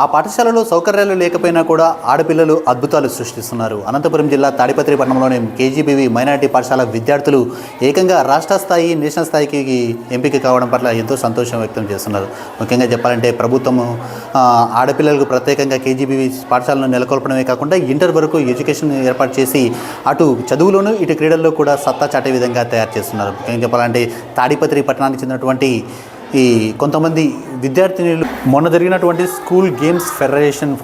ఆ పాఠశాలలో సౌకర్యాలు లేకపోయినా కూడా ఆడపిల్లలు అద్భుతాలు సృష్టిస్తున్నారు. అనంతపురం జిల్లా తాడిపత్రి పట్టణంలోని కేజీబీవీ మైనార్టీ పాఠశాల విద్యార్థులు ఏకంగా రాష్ట్ర స్థాయి నేషనల్ స్థాయికి ఎంపిక కావడం పట్ల ఎంతో సంతోషం వ్యక్తం చేస్తున్నారు. ముఖ్యంగా చెప్పాలంటే ప్రభుత్వము ఆడపిల్లలకు ప్రత్యేకంగా కేజీబీవీ పాఠశాలను నెలకొల్పడమే కాకుండా ఇంటర్ వరకు ఎడ్యుకేషన్ ఏర్పాటు చేసి అటు చదువులోనూ ఇటు క్రీడల్లో కూడా సత్తా చాటే విధంగా తయారు చేస్తున్నారు. ముఖ్యంగా చెప్పాలంటే తాడిపత్రి పట్టణానికి చెందినటువంటి ఈ కొంతమంది విద్యార్థినులు మొన్న జరిగినటువంటి స్కూల్ గేమ్స్ ఫెడరేషన్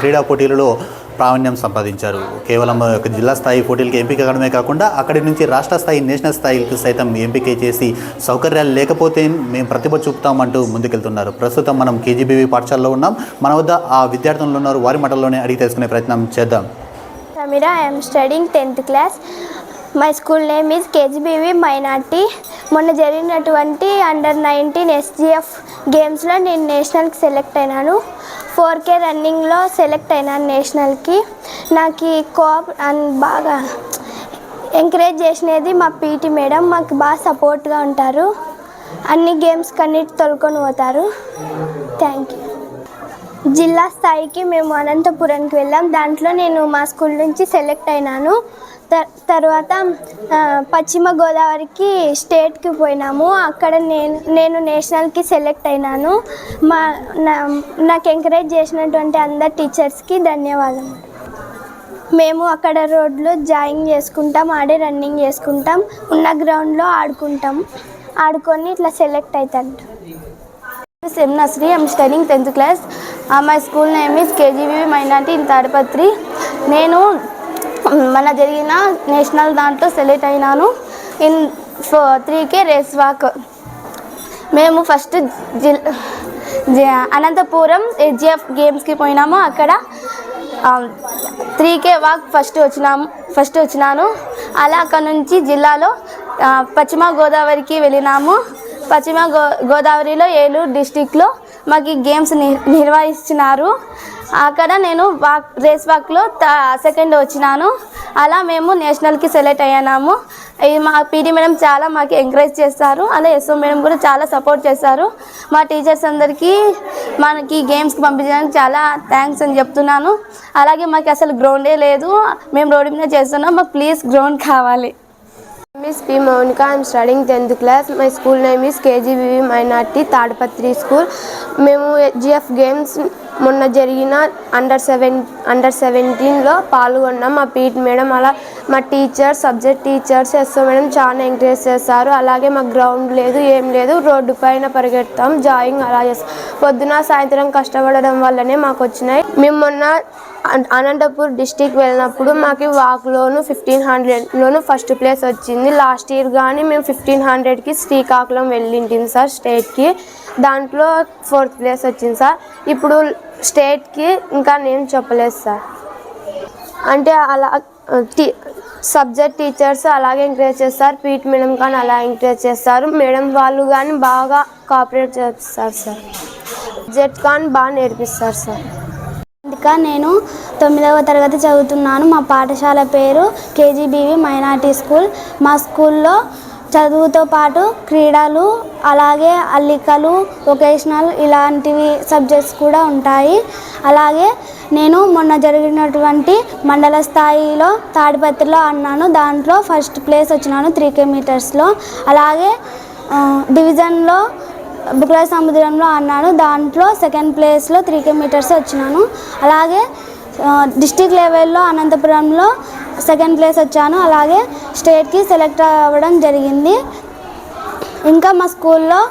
క్రీడా పోటీలలో ప్రావీణ్యం సంపాదించారు. కేవలం ఒక జిల్లా స్థాయి పోటీలకు ఎంపిక కావడమే కాకుండా అక్కడి నుంచి రాష్ట్ర స్థాయి నేషనల్ స్థాయికి సైతం ఎంపిక చేసి సౌకర్యాలు లేకపోతే మేము ప్రతిభ చూపుతామంటూ ముందుకెళ్తున్నారు. ప్రస్తుతం మనం కేజీబీవీ పాఠశాలలో ఉన్నాం. మన వద్ద ఆ విద్యార్థులు ఉన్నారు. వారి మాటల్లోనే అడిగి తెలుసుకునే ప్రయత్నం చేద్దాం. Samira, I am studying 10th class. My school name is KGBV minority మొన్న జరిగినటువంటి అండర్ నైన్టీన్ ఎస్జిఎఫ్ గేమ్స్లో నేను నేషనల్కి సెలెక్ట్ అయినాను. ఫోర్ కే రన్నింగ్లో సెలెక్ట్ అయినాను నేషనల్కి నాకు ఈ కోఆప్ అండ్ బాగా ఎంకరేజ్ చేసినది మా పీటీ మేడం మాకు బాగా సపోర్ట్గా ఉంటారు. అన్ని గేమ్స్ కన్నిటి తొలుకొని పోతారు. థ్యాంక్ యూ జిల్లా స్థాయికి మేము అనంతపురంకి వెళ్ళాం. దాంట్లో నేను మా స్కూల్ నుంచి సెలెక్ట్ అయినాను. త- తర్వాత పశ్చిమ గోదావరికి స్టేట్కి పోయినాము. అక్కడ నేను నేను నేషనల్కి సెలెక్ట్ అయినాను. మా నా నాకు ఎంకరేజ్ చేసినటువంటి అందరు టీచర్స్కి ధన్యవాదాలు మేము అక్కడ రోడ్లో జాయిన్ చేసుకుంటాం ఆడే రన్నింగ్ చేసుకుంటాం ఉన్న గ్రౌండ్లో ఆడుకుంటాం. ఆడుకొని ఇట్లా సెలెక్ట్ అవుతాడు am Nasri I'm studying tenth class my school name is KGB minority in Tadipatri నేను మన జరిగిన నేషనల్ దాంట్లో సెలెక్ట్ అయినాను. In four three K race walk మేము ఫస్ట్ జిల్ జ- అనంతపురం హెచ్జిఎఫ్ గేమ్స్కి పోయినాము. అక్కడ త్రీకే వాక్ ఫస్ట్ వచ్చినాము ఫస్ట్ వచ్చినాను. అలా అక్కడ నుంచి జిల్లాలో పశ్చిమ గోదావరికి వెళ్ళినాము. పశ్చిమ గో గోదావరిలో ఏలూరు డిస్టిక్లో మాకు ఈ గేమ్స్ని నిర్వహిస్తున్నారు. అక్కడ నేను వాక్ రేస్ వాక్లో సెకండ్ వచ్చినాను. అలా మేము నేషనల్కి సెలెక్ట్ అయ్యాము ఇది మా పీటీ మేడం చాలా మాకు ఎంకరేజ్ చేస్తారు. అలా ఎస్ఓ మేడం కూడా చాలా సపోర్ట్ చేస్తారు. మా టీచర్స్ అందరికీ మనకి గేమ్స్కి పంపించడానికి చాలా థ్యాంక్స్ అని చెప్తున్నాను. అలాగే మాకు అసలు గ్రౌండే లేదు. మేము రోడ్డు మీద చేస్తున్నాం. మాకు ప్లీజ్ గ్రౌండ్ కావాలి. Miss P. Monica, I am studying 10th class. My school name is KGBV Minority Tadipatri school మేము జిఎఫ్ గేమ్స్ మొన్న జరిగిన అండర్ సెవెన్ అండర్ సెవెంటీన్లో పాల్గొన్నాం. మా పీట్ మేడం అలా మా teachers subject teachers SO madam చాలా ఎంకరేజ్ చేస్తారు అలాగే మాకు గ్రౌండ్ లేదు ఏం లేదు. రోడ్డు పైన పరిగెడతాం. జాయింగ్ అలా చేస్తాం పొద్దున సాయంత్రం కష్టపడడం వల్లనే మాకు వచ్చినాయి. మేము మొన్న అనంతపూర్ డిస్టిక్ వెళ్ళినప్పుడు మాకు వాక్లోను ఫిఫ్టీన్ హండ్రెడ్లోను ఫస్ట్ ప్లేస్ వచ్చింది. లాస్ట్ ఇయర్ కానీ మేము ఫిఫ్టీన్ హండ్రెడ్కి శ్రీకాకుళం వెళ్ళింటింది సార్ స్టేట్కి దాంట్లో ఫోర్త్ ప్లేస్ వచ్చింది సార్. ఇప్పుడు స్టేట్కి ఇంకా నేను చెప్పలేదు సార్. అంటే అలా టీ సబ్జెక్ట్ టీచర్స్ అలాగే ఎంకరేజ్ చేస్తారు. పీట్ మేడం కానీ అలా ఎంకరేజ్ చేస్తారు. మేడం వాళ్ళు కానీ బాగా కోఆపరేట్ చేస్తారు సార్. సబ్జెక్ట్ కానీ బాగా నేర్పిస్తారు సార్. ఇంకా నేను తొమ్మిదవ తరగతి చదువుతున్నాను. మా పాఠశాల పేరు కేజీబీవి మైనార్టీ స్కూల్. మా స్కూల్లో చదువుతో పాటు క్రీడలు అలాగే అల్లికలు వొకేషనల్ ఇలాంటివి సబ్జెక్ట్స్ కూడా ఉంటాయి. అలాగే నేను మొన్న జరిగినటువంటి మండల స్థాయిలో తాడిపత్రిలో అన్నాను దాంట్లో ఫస్ట్ ప్లేస్ వచ్చినాను త్రీ కిలోమీటర్స్లో అలాగే డివిజన్లో బుక్ల సముద్రంలో అన్నాను దాంట్లో సెకండ్ ప్లేస్లో త్రీ కిలోమీటర్స్ వచ్చినాను. అలాగే డిస్టిక్ లెవెల్లో అనంతపురంలో సెకండ్ ప్లేస్ వచ్చాను. అలాగే స్టేట్కి సెలెక్ట్ అవ్వడం జరిగింది. ఇంకా మా స్కూల్లో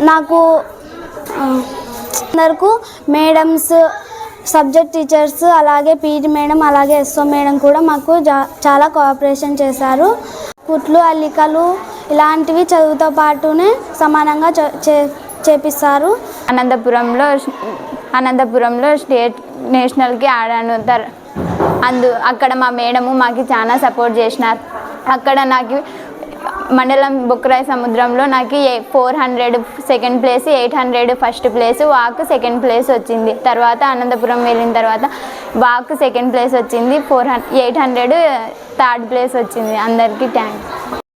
నాకు అందరకు మేడమ్స్ సబ్జెక్ట్ టీచర్స్ అలాగే పీటీ మేడం అలాగే ఎస్ఓ మేడం కూడా మాకు జా- చాలా కోఆపరేషన్ చేశారు. కుట్లు అల్లికలు ఇలాంటివి చదువుతో పాటునే సమానంగా చే- చేపిస్తారు. అనంతపురంలో అనంతపురంలో స్టేట్ నేషనల్కి ఆడాను. తర్ అందు అక్కడ మా మేడము మాకు చాలా సపోర్ట్ చేసినారు. అక్కడ నాకు మండలం బుక్రాయి సముద్రంలో నాకు four hundred second place eight hundred first place walk second place వచ్చింది. తర్వాత అనంతపురం వెళ్ళిన తర్వాత వాక్ సెకండ్ ప్లేస్ వచ్చింది four hundred eight hundred third place వచ్చింది. అందరికీ థ్యాంక్స్